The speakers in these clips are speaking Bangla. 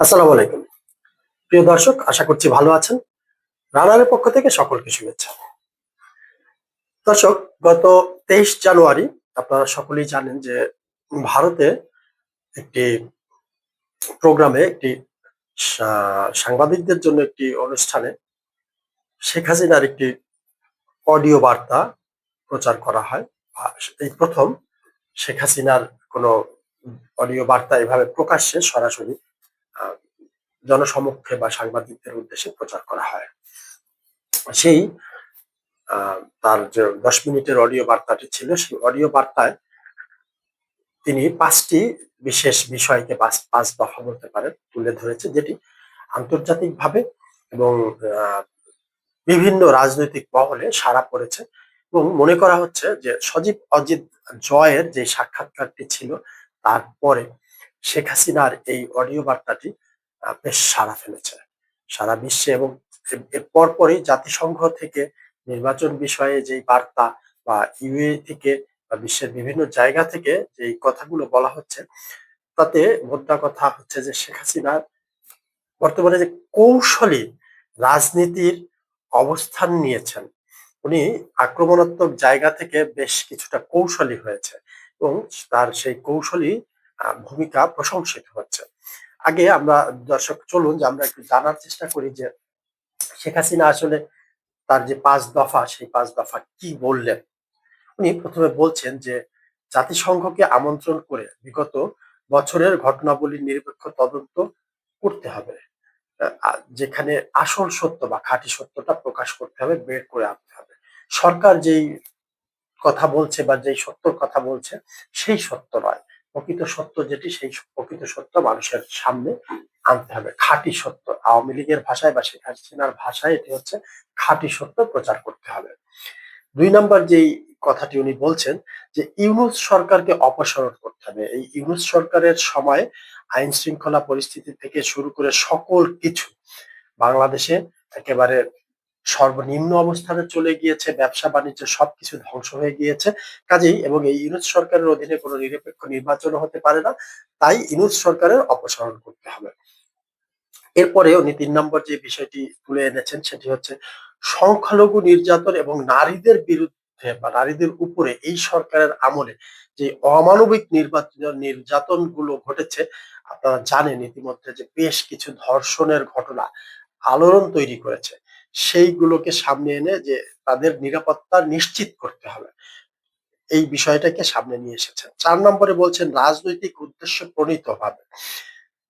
আসসালামু আলাইকুম। প্রিয় দর্শক, আশা করছি ভালো আছেন। রানারের পক্ষ থেকে সকলকে শুভেচ্ছা। দর্শক, গত তেইশ জানুয়ারি আপনারা সকলেই জানেন যে ভারতে একটি প্রোগ্রামে একটি সাংবাদিকদের জন্য একটি অনুষ্ঠানে শেখ হাসিনার একটি অডিও বার্তা প্রচার করা হয়। এই প্রথম শেখ হাসিনার কোনো অডিও বার্তা এভাবে প্রকাশ্যে সরাসরি জনসমক্ষে বা সাংবাদিকদের উদ্দেশ্যে প্রচার করা হয়। সেই তার যে দশ মিনিটের অডিও বার্তাটি ছিল, সেই অডিও বার্তায় তিনি পাঁচটি বিশেষ বিষয়কে পাঁচ পাঁচ দফা বলতে পারেন, তুলে ধরেছে যেটি আন্তর্জাতিকভাবে এবং বিভিন্ন রাজনৈতিক মহলে সাড়া পড়েছে এবং মনে করা হচ্ছে যে সজীব অজিত জয়ের যে সাক্ষাৎকারটি ছিল, তারপরে শেখ হাসিনার এই অডিও বার্তাটি বেশ সাড়া ফেলেছে। সারা বিশ্বে এবং এর- পরপরই জাতিসংঘ থেকে নির্বাচন বিষয়ে যেই বার্তা বা ইউএ থেকে বা বিশ্বের বিভিন্ন জায়গা থেকে যেই কথাগুলো বলা হচ্ছে, তাতে মোদ্দা কথা হচ্ছে যে শেখ হাসিনার বর্তমানে যে কৌশলী রাজনীতির অবস্থান নিয়েছেন, উনি আক্রমণাত্মক জায়গা থেকে বেশ কিছুটা কৌশলী হয়েছে এবং তার সেই কৌশলী ভূমিকা প্রশংসিত হচ্ছে। আগে আমরা দর্শক, চলুন যে আমরা একটু জানার চেষ্টা করি যে শেখ হাসিনা আসলে তার যে পাঁচ দফা, সেই পাঁচ দফা কি বললেন? উনি প্রথমে বলছেন যে জাতিসংঘকে আমন্ত্রণ করে বিগত বছরের ঘটনাবলীর নিরপেক্ষ তদন্ত করতে হবে। যেখানে আসল সত্য বা খাঁটি সত্যটা প্রকাশ করতে হবে, বের করে আনতে হবে। সরকার যেই কথা বলছে বা যেই সত্যর কথা বলছে, সেই সত্য নয়। প্রকৃত সত্য যেটি, সেই প্রকৃত সত্য মানুষের সামনে আনতে হবে। খাঁটি সত্য। আওয়ামী লীগের ভাষায় বা শেখ হাসিনার ভাষায় এটি হচ্ছে খাঁটি সত্য প্রচার করতে হবে। দুই নম্বর যেই কথাটি উনি বলছেন যে, ইউনুস সরকারকে অপসারণ করতে হবে। এই ইউনুস সরকারের সময় আইন শৃঙ্খলা পরিস্থিতি থেকে শুরু করে সকল কিছু বাংলাদেশে একেবারে সর্বনিম্ন অবস্থানে চলে গিয়েছে, ব্যবসা, বাণিজ্য সবকিছু ধ্বংস হয়ে গিয়েছে। কাজেই এবং এই ইউনুস সরকারের অধীনে কোনো নিরপেক্ষ নির্বাচনও হতে পারে না, তাই ইউনুস সরকারের অপসারণ করতে হবে। এরপরে উনি তিন নম্বর যে বিষয়টি তুলে এনেছেন, সেটি হচ্ছে সংখ্যালঘু নির্যাতন এবং নারীদের বিরুদ্ধে বা নারীদের উপরে এই সরকারের আমলে যে অমানবিক নির্বাচন নির্যাতনগুলো ঘটেছে, আপনারা জানেন ইতিমধ্যে যে বেশ কিছু ধর্ষণের ঘটনা আলোড়ন তৈরি করেছে। সেইগুলোকে সামনে এনে যে তাদের নিরাপত্তা নিশ্চিত করতে হবে। এই বিষয়টাকে সামনে নিয়ে এসেছেন। চার নম্বরে বলছেন, রাজনৈতিক উদ্দেশ্য প্রণীত ভাবে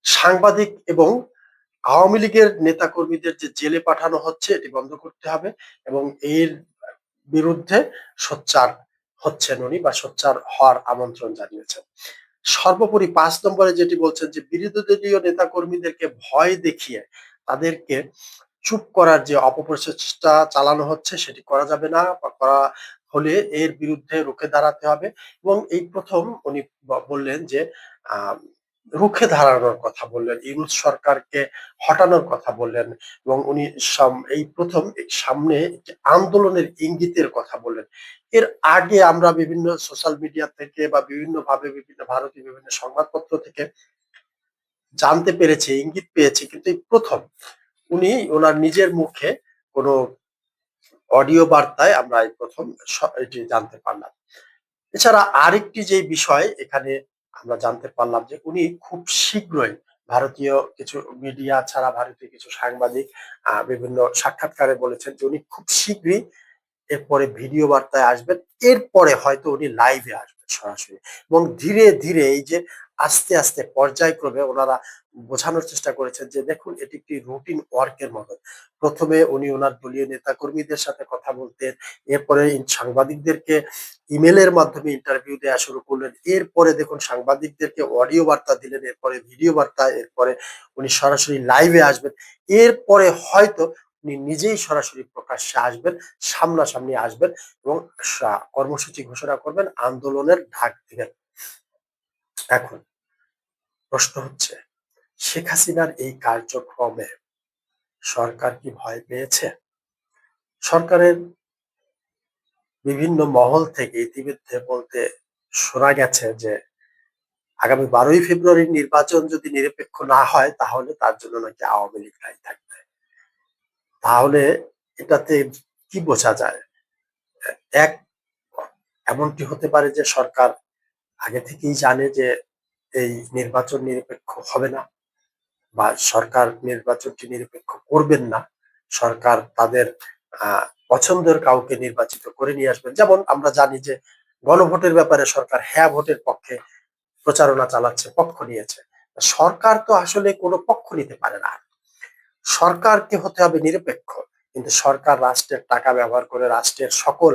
সাংবাদিক এবং আওয়ামী লীগের নেতাকর্মীদের যে জেলে পাঠানো হচ্ছে, এটি বন্ধ করতে হবে এবং এর বিরুদ্ধে সোচ্চার হচ্ছেন উনি বা সোচ্চার হওয়ার আমন্ত্রণ জানিয়েছেন। সর্বোপরি পাঁচ নম্বরে যেটি বলছেন যে, বিরোধী দলীয় নেতাকর্মীদেরকে ভয় দেখিয়ে তাদেরকে চুপ করার যে অপপ্রচেষ্টা চালানো হচ্ছে সেটি করা যাবে না করা হলে এর বিরুদ্ধে রুখে দাঁড়াতে হবে। এবং এই প্রথম উনি বললেন যে রুখে দাঁড়ানোর কথা বললেন, ইউনুস সরকারকে হটানোর কথা বললেন এবং উনি এই প্রথম সামনে একটি আন্দোলনের ইঙ্গিতের কথা বললেন। এর আগে আমরা বিভিন্ন সোশ্যাল মিডিয়া থেকে বা বিভিন্ন ভাবে বিভিন্ন ভারতীয় বিভিন্ন সংবাদপত্র থেকে জানতে পেরেছি, ইঙ্গিত পেয়েছি, কিন্তু এই প্রথম উনি ওনার নিজের মুখে কোনো অডিও বার্তায় আমরা এই প্রথম এটি জানতে পারলাম। এছাড়া আরেকটি যে বিষয় এখানে আমরা জানতে পারলাম যে উনি খুব শীঘ্রই ভারতীয় কিছু মিডিয়া ছাড়া ভারতীয় কিছু সাংবাদিক বিভিন্ন সাক্ষাৎকারে বলেছেন যে উনি খুব শীঘ্রই এরপরে ভিডিও বার্তায় আসবেন। এরপরে হয়তো উনি লাইভে আসবেন সরাসরি। এবং ধীরে ধীরে এই যে আস্তে আস্তে পর্যায়ক্রমে ওনারা বোঝানোর চেষ্টা করেছেন যে দেখুন, এটি একটি রুটিন ওয়ার্কের মতো প্রথমে উনি ওনার দলীয় নেতাকর্মীদের সাথে কথা বলতেন, এরপরে সাংবাদিকদেরকে ইমেলের মাধ্যমে ইন্টারভিউ দেওয়া শুরু করলেন, এরপরে দেখুন সাংবাদিকদেরকে অডিও বার্তা দিলেন, এরপরে ভিডিও বার্তা, এরপরে উনি সরাসরি লাইভে আসবেন। এরপরে হয়তো উনি নিজেই সরাসরি প্রকাশ্যে আসবেন, সামনাসামনি আসবেন এবং কর্মসূচি ঘোষণা করবেন, আন্দোলনের ঢাক দিবেন। এখন প্রশ্ন হচ্ছে, শেখ হাসিনার এই কার্যক্রমে সরকার কি ভয় পেয়েছে? সরকারের বিভিন্ন মহল থেকে ইতিমধ্যে বলতে শোনা গেছে যে, আগামী বারোই ফেব্রুয়ারির নির্বাচন যদি নিরপেক্ষ না হয়, তাহলে তার জন্য নাকি আওয়ামী লীগ দায়ী থাকবে। তাহলে এটাতে কি বোঝা যায়? এক, এমনটি হতে পারে যে সরকার আগে থেকেই জানে যে এই নির্বাচন নিরপেক্ষ হবে না বা সরকার নির্বাচনটি নিরপেক্ষ করবেন না। সরকার তাদের পছন্দের কাউকে নির্বাচিত করে নিয়ে আসবেন। যেমন আমরা জানি যে গণভোটের ব্যাপারে সরকার হ্যাঁ ভোটের পক্ষে প্রচারণা চালাচ্ছে, পক্ষ নিয়েছে। সরকার তো আসলে কোনো পক্ষ নিতে পারে না। সরকারকে হতে হবে নিরপেক্ষ। কিন্তু সরকার রাষ্ট্রের টাকা ব্যবহার করে রাষ্ট্রের সকল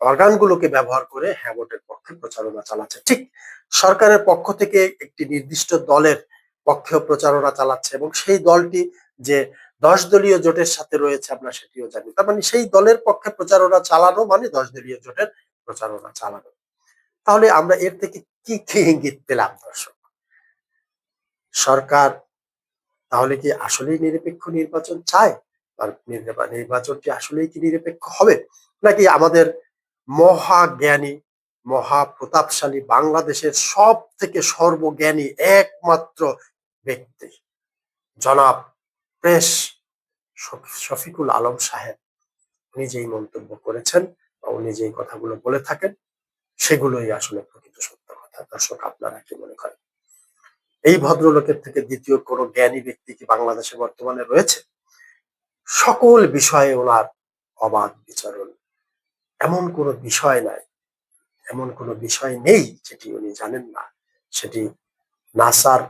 অর্গানগুলোকে ব্যবহার করে হ্যাঁ ভোটের পক্ষে প্রচারণা চালাচ্ছে। ঠিক সরকারের পক্ষ থেকে একটি নির্দিষ্ট দলের পক্ষেও প্রচারণা চালাচ্ছে এবং সেই দলটি যে দশ দলীয় জোটের সাথে রয়েছে আমরা সেটিও জানি। তার মানে সেই দলের পক্ষে প্রচারণা চালানো মানে দশ দলীয় জোটের প্রচারণা চালানো। তাহলে আমরা এর থেকে কি কি ইঙ্গিত পেলাম, দর্শক? সরকার তাহলে কি আসলেই নিরপেক্ষ নির্বাচন চায়? আর নির্বা- নির্বাচনটি আসলেই কি নিরপেক্ষ হবে? নাকি আমাদের মহাজ্ঞানী মহা প্রতাপশালী বাংলাদেশের সব থেকে সর্বজ্ঞানী একমাত্র ব্যক্তি। জনাব প্রেস শফ- শফিকুল আলম সাহেব। উনি যেই মন্তব্য করেছেন বা উনি যেই কথাগুলো বলে থাকেন, সেগুলোই আসলে প্রকৃত সত্য কথা। দর্শক, আপনারা কি মনে করেন? এই ভদ্রলোকের থেকে দ্বিতীয় কোনো জ্ঞানী ব্যক্তি কি বাংলাদেশে বর্তমানে রয়েছে? সকল বিষয়ে ওনার অবাধ বিচরণ এমন কোনো বিষয় নাই। এমন কোনো বিষয় নেই যেটি উনি জানেন না। সেটি নাসার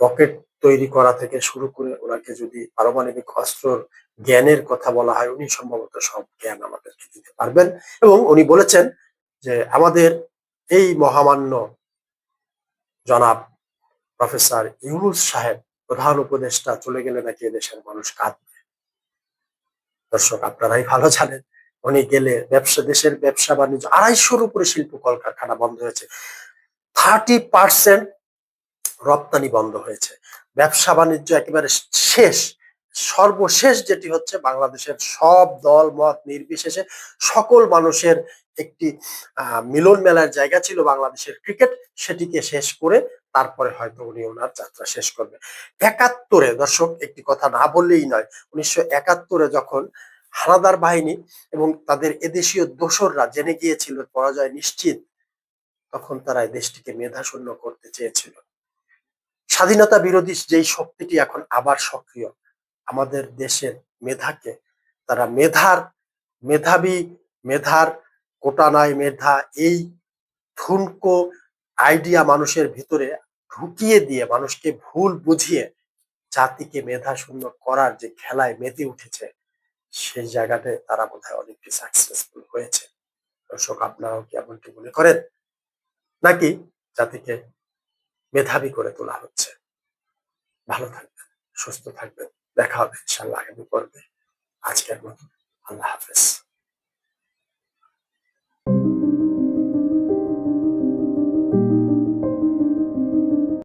রকেট তৈরি করা থেকে শুরু করে ওনাকে যদি পারমাণবিক অস্ত্রর জ্ঞানের কথা বলা হয়, উনি সম্ভবত সব জ্ঞান আমাদেরকে দিতে পারবেন। এবং উনি বলেছেন যে আমাদের এই মহামান্য জনাব প্রফেসর ইউনুস সাহেব প্রধান উপদেষ্টা চলে গেলে নাকি দেশের মানুষ কাঁদবে। দর্শক, আপনারাই ভালো জানেন। উনি গেলে ব্যবসা, দেশের ব্যবসা বাণিজ্য, আড়াইশোর উপরে শিল্প কলকারখানা বন্ধ হয়েছে। থার্টি পার্সেন্ট রপ্তানি বন্ধ হয়েছে। ব্যবসা বাণিজ্য একেবারে শেষ, সর্বশেষ যেটি হচ্ছে বাংলাদেশের সব দল, মত নির্বিশেষে সকল মানুষের একটি মিলন মেলার জায়গা ছিল বাংলাদেশের ক্রিকেট। সেটিকে শেষ করে তারপরে হয়তো উনি ওনার যাত্রা শেষ করবে। একাত্তরে, দর্শক, একটি কথা না বললেই নয়, উনিশশো একাত্তরে যখন হানাদার বাহিনী এবং তাদের এদেশীয় দোসররা জেনে গিয়েছিল পরাজয় নিশ্চিত, তখন তারা দেশটিকে মেধাশূন্য করতে চেয়েছিল। স্বাধীনতা বিরোধী যেই শক্তিটি এখন আবার সক্রিয়, আমাদের দেশের মেধাকে, তারা মেধার, মেধাবী, মেধার কোটা নাই মেধা এই ঠুনকো আইডিয়া মানুষের ভিতরে ঢুকিয়ে দিয়ে মানুষকে ভুল বুঝিয়ে জাতিকে মেধা শূন্য করার যে খেলায় মেতে উঠেছে সেই জায়গাতে তারা বোধ হয় অনেকটি সাকসেসফুল হয়েছে। দর্শক, আপনারাও কি এমনটি মনে করেন? নাকি জাতিকে মেধাবী করে তোলা হচ্ছে? ভালো থাকবেন, সুস্থ থাকবেন। দেখা হবে ইনশাল্লাহ আগামী পর্বে। আজকের মতো আল্লাহ হাফেজ।